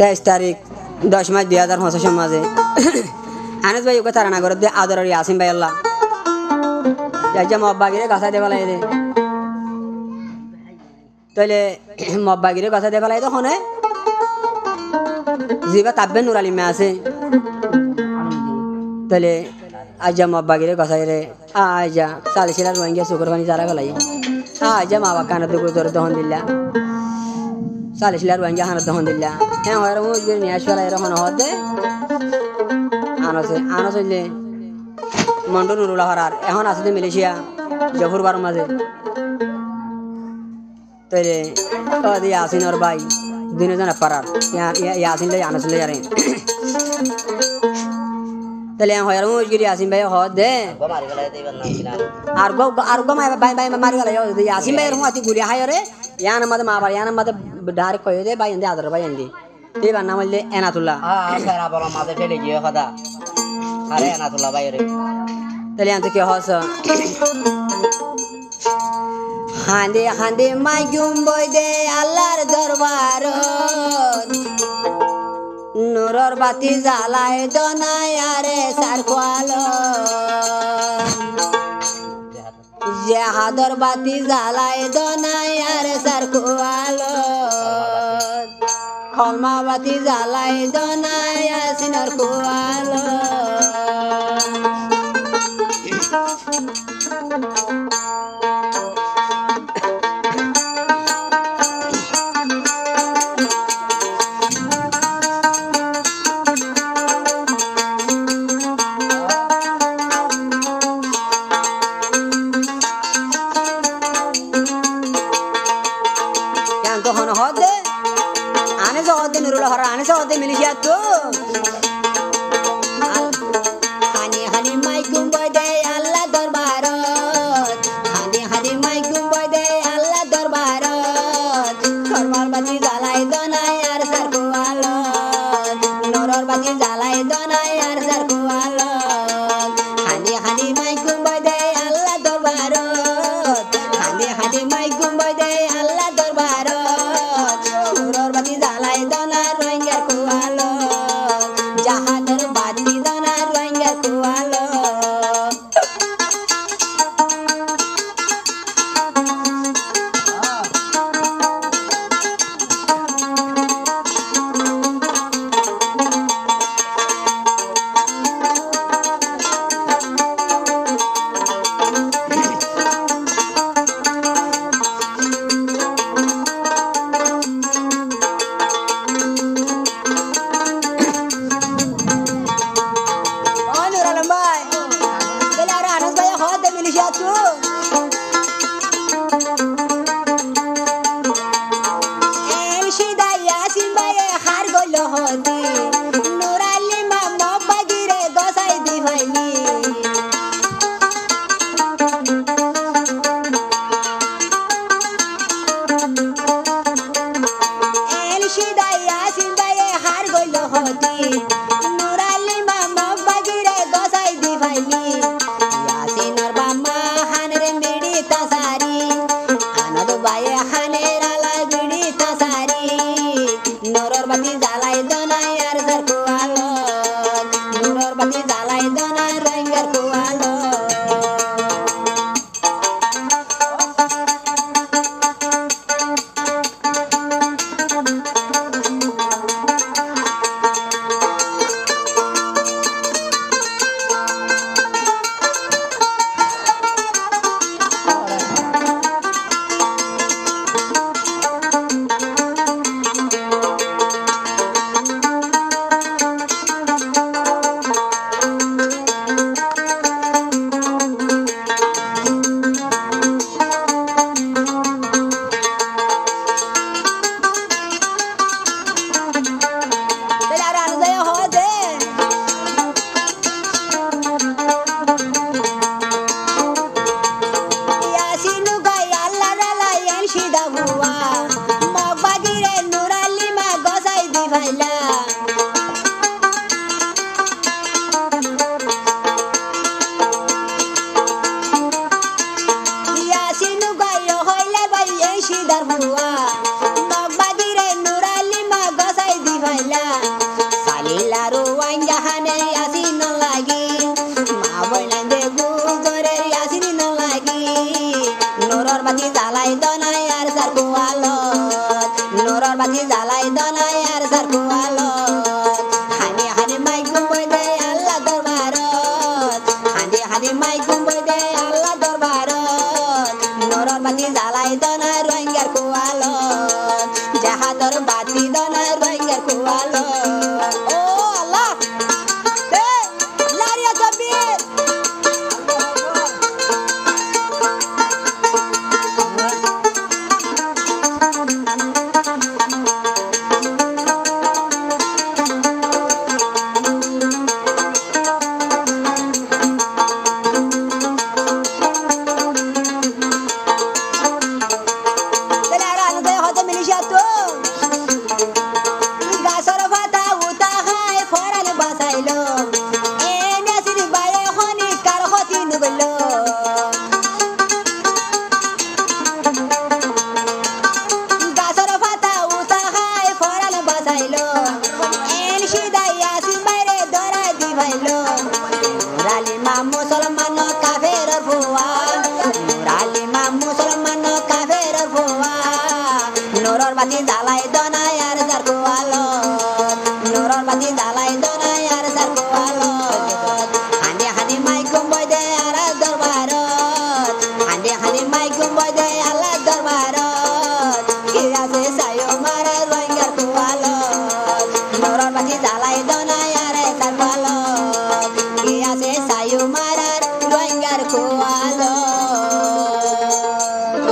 তেইশ তারিখ, দশ মাস দুই হাজার পঁচিশের মাঝে আনিস ভাই, ওকে তারা না করে দিয়ে আদর আসিম ভাই আল্লাহ। যাইছে মব্বাগিরে গাছা দিয়ে পেলাই দে। তাইলে মব্বাগিরে গাছা দিয়ে পেলাই তো হনে জিবা তাব্বে নুর আলিমে আছে। তাহলে আজা মব্বাগিরে গাছাই রে আজা চালিশিলার রোহিঙ্গা চুকুর পানি চারা পেলাই আজা মা বা কানের দুপুর ধরে দহন দিলা চালিশিলার রোহিঙ্গা হানত দহন দিলা হ্যাঁ ওর মুখ করে নিয়ে আসবে এরকম হতে আনছে হইলে মন্ডল নুরুলা হরার এখন আছে যে মালয়েশিয়া জফর বার মাঝে তৈরে আসিন ওর ভাই দুজন পারার ইয়াসিন লাই আনছিল ইয়ারে তাহলে হয় আর মুজগিরি আসিন ভাই হ দে আর গো আর গো ভাই ভাই মারি গেল আসিন ভাই রহম আতি গুলি হায় রে ইয়ান মাদে মা বার ইয়ান মাদে ডাইরেক্ট কই দে ভাই এন্দে আদর ভাই এন্দি এই বান্না মল্লে এনাতুল্লাহ সারা বড় মাঝে ঠেলে গিয়ে কথা আরে এনাতুল্লাহ বাইরে তাহলে আনতে কি হস হান্দে হান্দে মাই জুম্বই দে আল্লাহর দরবার নুরর বাতি জালাই দনায় আরে সার কোয়ালো যে হাদর বাতি জালাই দনায় আরে সার কোয়ালো খলমা বাতি জালাই দনায় আসিনর কোয়ালো yang to hono hode ane so hode nurul hara ane 地 Tchau. বাতি জ্বালাই দলাই আর সার কুয়ালো হানি হানি মাই কুম্বই দে আল্লাহ দরবার হানি হানি মাই কুম্বই দে আল্লাহ দরবার নরর বাতি জ্বালাই দলাই রোহিঙ্গার কুয়ালো